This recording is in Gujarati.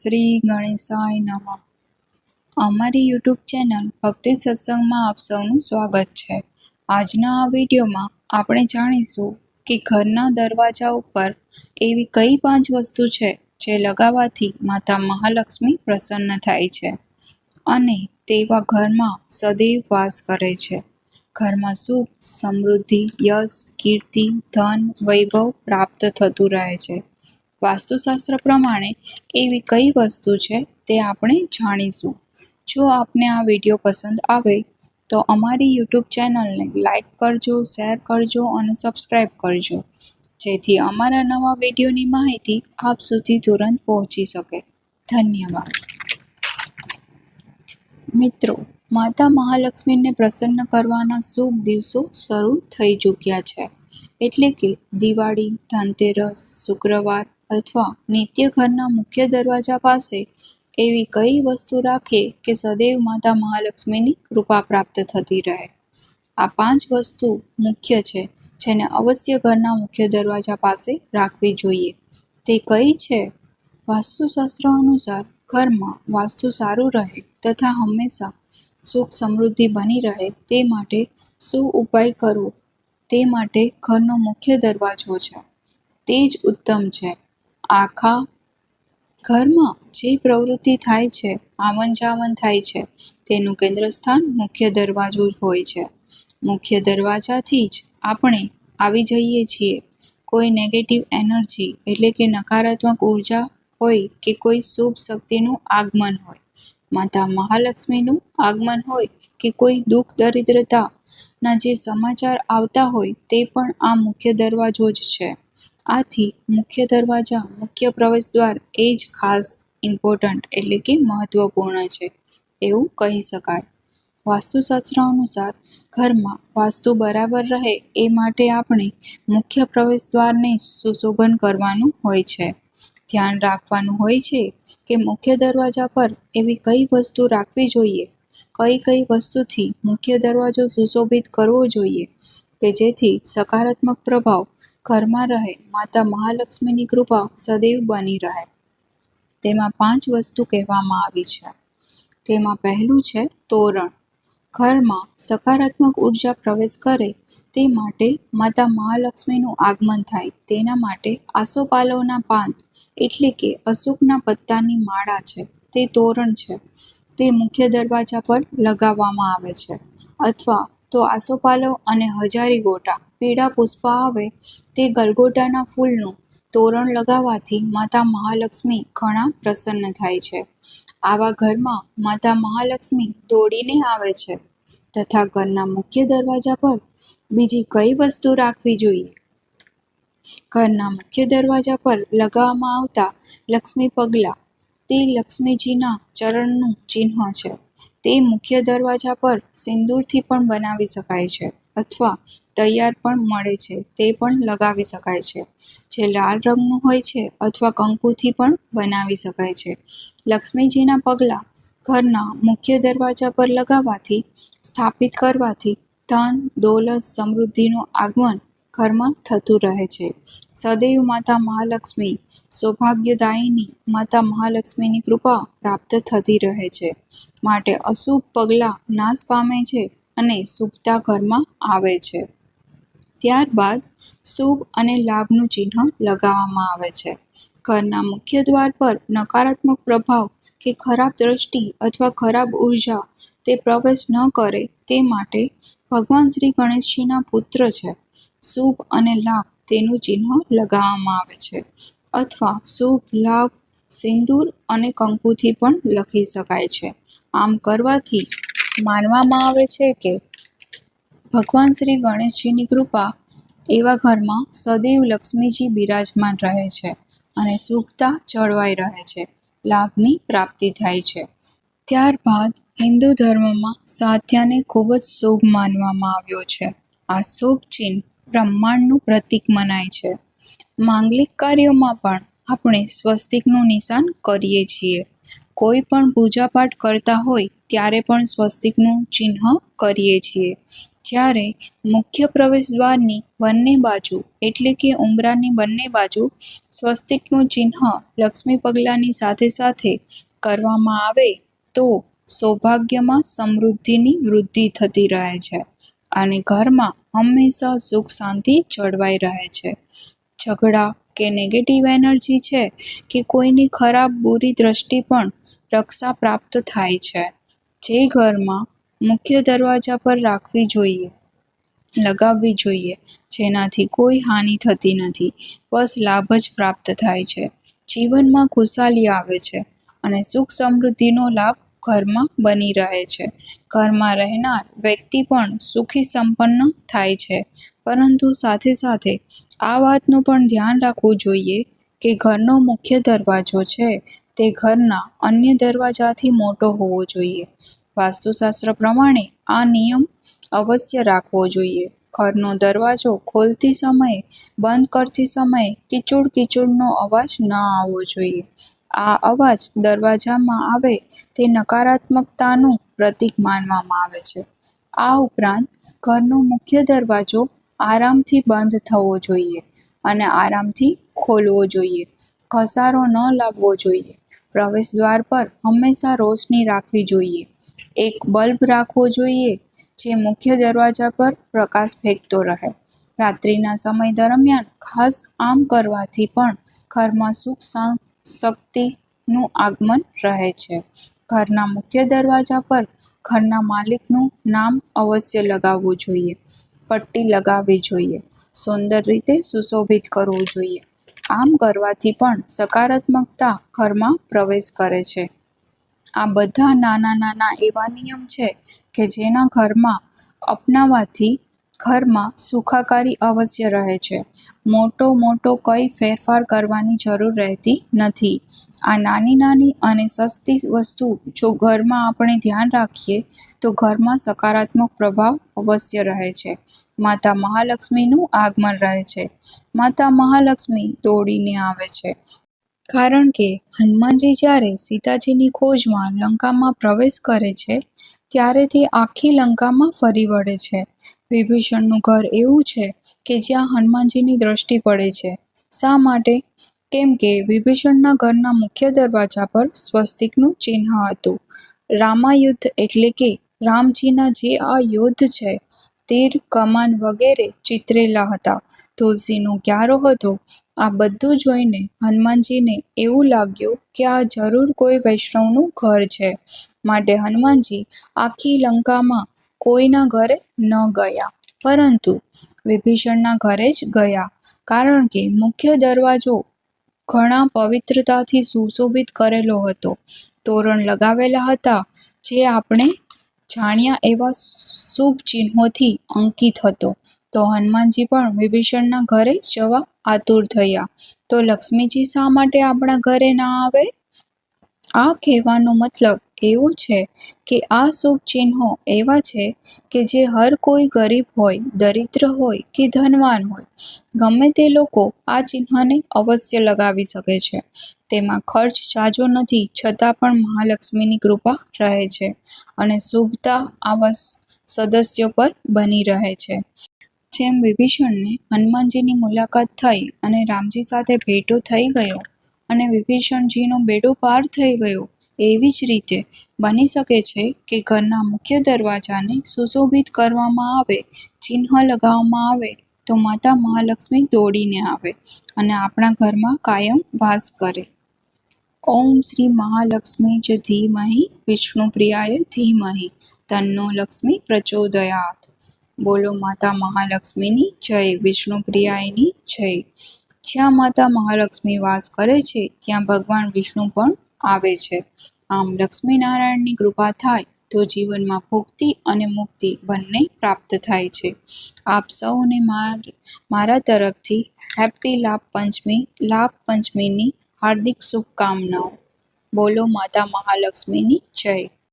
શ્રી ગણેશાય નમઃ. અમારી યુટ્યુબ ચેનલ ભક્તિ સત્સંગમાં આપ સૌનું સ્વાગત છે. આજના આ વિડીયોમાં આપણે જાણીશું કે ઘરના દરવાજા ઉપર એવી કઈ પાંચ વસ્તુ છે જે લગાવવાથી માતા મહાલક્ષ્મી પ્રસન્ન થાય છે અને તેવા ઘરમાં સદૈવ વાસ કરે છે. ઘરમાં સુખ, સમૃદ્ધિ, યશ, કીર્તિ, ધન, વૈભવ પ્રાપ્ત થતું રહે છે. વાસ્તુશાસ્ત્ર પ્રમાણે એવી કઈ વસ્તુ છે તે આપણે જાણીશું. જો આપને આ વીડિયો પસંદ આવે, તો અમારી યુટ્યુબ ચેનલને લાઈક કરજો, શેર કરજો અને સબસ્ક્રાઈબ કરજો. જેથી અમારા નવા વિડીયોની માહિતી આપ સુધી તુરંત પહોંચી શકે. ધન્યવાદ. મિત્રો, માતા મહાલક્ષ્મીને પ્રસન્ન કરવાના શુભ દિવસો શરૂ થઈ ચૂક્યા છે. એટલે કે દિવાળી, ધનતેરસ, શુક્રવાર અથવા નિત્ય ઘરના મુખ્ય દરવાજા પાસે એવી કઈ વસ્તુ રાખે કે સદૈવ માતા મહાલક્ષ્મીની કૃપા પ્રાપ્ત થતી રહે? આ પાંચ વસ્તુ મુખ્ય છે, જેને અવશ્ય ઘરના મુખ્ય દરવાજા પાસે રાખવી જોઈએ. તે કઈ છે? વાસ્તુશાસ્ત્ર અનુસાર ઘરમાં વાસ્તુ સારું રહે તથા હંમેશા સુખ સમૃદ્ધિ બની રહે તે માટે શું ઉપાય કરવો? તે માટે ઘરનો મુખ્ય દરવાજો છે. તે જ ઉત્તમ છે. આખા ઘરમાં જે પ્રવૃત્તિ થાય છે આવન જાવન થાય છે, તેનું કેન્દ્ર સ્થાન મુખ્ય દરવાજો જ હોય છે. મુખ્ય દરવાજાથી જ આપણે આવી જઈએ છીએ. કોઈ નેગેટિવ એનર્જી એટલે કે નકારાત્મક ઊર્જા હોય કે કોઈ શુભ શક્તિનું આગમન હોય. માતા મહાલક્ષ્મીનું આગમન હોય કે કોઈ દુઃખ દરિદ્રતાના જે સમાચાર આવતા હોય તે પણ આ મુખ્ય દરવાજો જ છે. આથી મુખ્ય દરવાજા, મુખ્ય પ્રવેશ દ્વાર એ જ ખાસ ઇમ્પોર્ટન્ટ એટલે કે મહત્વપૂર્ણ છે, એવું કહી શકાય. વાસ્તુશાસ્ત્ર અનુસાર ઘરમાં વાસ્તુ બરાબર રહે એ માટે આપણે મુખ્ય પ્રવેશ દ્વારને સુશોભન કરવાનું હોય છે. ધ્યાન રાખવાનું હોય છે કે મુખ્ય દરવાજા પર એવી કઈ વસ્તુ રાખવી જોઈએ. કઈ કઈ વસ્તુથી મુખ્ય દરવાજો સુશોભિત કરવો જોઈએ. કે જેથી સકારાત્મક પ્રભાવ ઘરમાં રહે, માતા મહાલક્ષ્મીની કૃપા સદૈવ બની રહે. તેમાં પાંચ વસ્તુ કહેવામાં આવી છે. તેમાં પહેલું છે તોરણ. ઘરમાં સકારાત્મક ઊર્જા પ્રવેશ કરે તે માટે માતા મહાલક્ષ્મીનું આગમન થાય. તેના માટે આસોપાલવના પાંત એટલે કે અશોકના પત્તાની માળા છે. તે તોરણ છે. તે મુખ્ય દરવાજા પર લગાવવામાં આવે છે. અથવા તો આસોપાલવ અને હજારી ગોટા. પીળા પુષ્પ આવે તે ગલગોટાના ફૂલનું તોરણ લગાવવાથી માતા મહાલક્ષ્મી ઘણા પ્રસન્ન થાય છે. આવા ઘરમાં માતા મહાલક્ષ્મી દોડીને આવે છે તથા ઘરના મુખ્ય દરવાજા પર બીજી કઈ વસ્તુ રાખવી જોઈએ? ઘરના મુખ્ય દરવાજા પર લગાવવામાં આવતા લક્ષ્મી પગલાં. તે લક્ષ્મીજીના ચરણનું ચિહ્ન છે. તે મુખ્ય દરવાજા પર સિંદૂરથી પણ બનાવી શકાય છે અથવા તૈયાર પણ મળે છે, તે પણ લગાવી શકાય છે. જે લાલ રંગનું હોય છે અથવા કંકુથી પણ બનાવી શકાય છે. લક્ષ્મીજીના પગલાં ઘરના મુખ્ય દરવાજા પર લગાવવાથી, સ્થાપિત કરવાથી ધન, દોલત, સમૃદ્ધિનું આગમન ઘરમાં થતું રહે છે. સદૈવ માતા મહાલક્ષ્મી, સૌભાગ્યદાયીની માતા મહાલક્ષ્મીની કૃપા પ્રાપ્ત થતી રહે છે. માટે અશુભ પગલાં નાશ પામે છે અને શુભતા ઘરમાં આવે છે. ત્યારબાદ શુભ અને લાભનું ચિહ્ન લગાવવામાં આવે છે. ઘરના મુખ્ય દ્વાર પર નકારાત્મક પ્રભાવ કે ખરાબ દ્રષ્ટિ અથવા ખરાબ ઊર્જા તે પ્રવેશ ન કરે તે માટે ભગવાન શ્રી ગણેશજીના પુત્ર છે. શુભ અને લાભ તેનું ચિહ્ન લગાવવામાં આવે છે. અથવા શુભ લાભ સિંદૂર અને કંકુથી પણ લખી શકાય છે. આમ કરવાથી માનવામાં આવે છે કે ભગવાન શ્રી ગણેશજીની કૃપા એવા ઘરમાં સદૈવ લક્ષ્મીજી બિરાજમાન રહે છે અને સુખતા જળવાઈ રહે છે, લાભની પ્રાપ્તિ થાય છે. ત્યારબાદ હિન્દુ ધર્મમાં સાધ્યાને ખૂબ જ શુભ માનવામાં આવ્યો છે. આ શુભ ચિહ્ન બ્રહ્માંડનું પ્રતીક મનાય છે. માંગલિક કાર્યોમાં પણ આપણે સ્વસ્તિકનું નિશાન કરીએ છીએ. કોઈ પણ પૂજાપાઠ કરતા હોય ત્યારે પણ સ્વસ્તિકનું ચિહ્ન કરીએ છીએ. જ્યારે મુખ્ય પ્રવેશદ્વારની બંને બાજુ, એટલે કે ઉંબરાની બંને બાજુ, સ્વસ્તિકનું ચિહ્ન લક્ષ્મી પગલાંની સાથે સાથે કરવામાં આવે તો સૌભાગ્યમાં સમૃદ્ધિની વૃદ્ધિ થતી રહે છે. અને ઘરમાં હંમેશા સુખ શાંતિ જળવાઈ રહે છે. ઝઘડા કે નેગેટિવ એનર્જી છે કે કોઈની ખરાબ બુરી દ્રષ્ટિ પણ રક્ષા પ્રાપ્ત થાય છે. જે ઘરમાં મુખ્ય દરવાજા પર રાખવી જોઈએ, લગાવવી જોઈએ, જેનાથી કોઈ હાનિ થતી નથી, બસ લાભ જ પ્રાપ્ત થાય છે. જીવનમાં ખુશાલી આવે છે અને સુખ સમૃદ્ધિનો લાભ ઘરમાં બની રહે છે. ઘરમાં રહેનાર વ્યક્તિ પણ સુખી સંપન્ન થાય છે. પરંતુ સાથે સાથે આ વાતનું પણ ધ્યાન રાખવું જોઈએ કે ઘરનો મુખ્ય દરવાજો છે તે ઘરના અન્ય દરવાજાથી મોટો હોવો જોઈએ. વાસ્તુશાસ્ત્ર પ્રમાણે આ નિયમ અવશ્ય રાખવો જોઈએ. ઘરનો દરવાજો ખોલતી સમયે, બંધ કરતી સમયે કિચુડ કિચુડનો અવાજ ન આવવો જોઈએ. આ અવાજ દરવાજામાં આવે તે નકારાત્મકતાનું પ્રતીક માનવામાં આવે છે. આ ઉપરાંત, ઘરનો મુખ્ય દરવાજો આરામથી બંધ થવો જોઈએ અને આરામથી ખોલવો જોઈએ. ઘસારો ન લાગવો જોઈએ. પ્રવેશ દ્વાર પર હંમેશા રોશની રાખવી જોઈએ. એક બલ્બ રાખવો જોઈએ જે મુખ્ય દરવાજા પર પ્રકાશ ફેંકતો રહે. રાત્રિના સમય દરમિયાન ખાસ આમ કરવાથી પણ ઘરમાં સુખ શા- શક્તિનું આગમન રહે છે. ઘરના મુખ્ય દરવાજા પર ઘરના માલિકનું નામ અવશ્ય લગાવવું જોઈએ. પટ્ટી લગાવવી જોઈએ. સુંદર રીતે સુશોભિત કરવું જોઈએ. આમ કરવાથી પણ સકારાત્મકતા ઘરમાં પ્રવેશ કરે છે. આ બધા નાના નાના એવા નિયમ છે કે જેના ઘરમાં અપનાવવાથી ઘરમાં સુખાકારી અવશ્ય રહે છે. મોટો મોટો કંઈ ફેરફાર કરવાની જરૂર રહેતી નથી. આ નાની નાની અને સસ્તી વસ્તુ જો ઘરમાં આપણે ધ્યાન રાખીએ, તો ઘરમાં સકારાત્મક પ્રભાવ અવશ્ય રહે છે. માતા મહાલક્ષ્મીનું આગમન રહે છે. માતા મહાલક્ષ્મી દોડીને આવે છે. કારણ કે હનુમાનજી જ્યારે સીતાજીની ખોજમાં લંકામાં પ્રવેશ કરે છે ત્યારે તે આખી લંકામાં ફરી વળે છે. વિભીષણનું ઘર એવું છે કે જ્યાં હનુમાનજીની દ્રષ્ટિ પડે છે. શા માટે? કેમ કે વિભીષણના ઘરના મુખ્ય દરવાજા પર સ્વસ્તિકનું ચિહ્ન હતું. રામાયુદ્ધ એટલે કે રામજીના જે આ યુદ્ધ છે, તીર કમાન વગેરે ચિતરેલા હતા. તુલસીનો ક્યારો હતો આ બધું જોઈને હનુમાનજીને એવું લાગ્યું કે આ જરૂર કોઈ વૈષ્ણવનું ઘર છે. માટે હનુમાનજી આખી લંકામાં કોઈના ઘરે ન ગયા, પરંતુ વિભીષણના ઘરે જ ગયા. કારણ કે મુખ્ય દરવાજો ઘણા પવિત્રતાથી સુશોભિત કરેલો હતો. તોરણ લગાવેલા હતા, જે આપણે જાણ્યા એવા શુભ ચિહ્નોથી અંકિત હતો. તો હનુમાનજી પણ વિભીષણના ઘરે જવા આતુર થયા. તો લક્ષ્મીજી શા માટે આપણા ઘરે ના આવે? આ કહેવાનો મતલબ એવો છે કે આ શુભ ચિહ્નો એવા છે કે જે હર કોઈ ગરીબ હોય, દરિદ્ર હોય કે ધનવાન હોય. ગમે તે લોકો આ ચિહ્નને અવશ્ય લગાવી શકે છે. તેમાં ખર્ચ સાજો નથી, છતાં પણ મહાલક્ષ્મીની કૃપા રહે છે અને શુભતા આવા સદસ્યો પર બની રહે છે. જેમ વિભીષણને હનુમાનજીની મુલાકાત થઈ અને રામજી સાથે ભેટો થઈ ગયો અને વિભીષણજીનો બેડો પાર થઈ ગયો, એવી જ રીતે બની શકે છે કે ઘરના મુખ્ય દરવાજાને સુશોભિત કરવામાં આવે, ચિહ્ન લગાવવામાં આવે, તો માતા મહાલક્ષ્મી દોડીને આવે અને આપણા ઘરમાં કાયમ વાસ કરે. ઓમ શ્રી મહાલક્ષ્મી જ ધીમહી વિષ્ણુ પ્રિયાય ધીમહી, તન્નો લક્ષ્મી પ્રચોદયાત. બોલો માતા મહાલક્ષ્મીની જય વિષ્ણુપ્રિયાયની જય. જ્યાં માતા મહાલક્ષ્મી વાસ કરે છે, ત્યાં ભગવાન વિષ્ણુ પણ આવે છે. આમ લક્ષ્મીનારાયણની કૃપા થાય, તો જીવનમાં ભુક્તિ અને મુક્તિ બંને પ્રાપ્ત થાય છે. આપ સૌને માર, મારા તરફથી હેપી લાભ પંચમી, લાભ પંચમીની હાર્દિક શુભકામનાઓ. બોલો માતા મહાલક્ષ્મીની જય.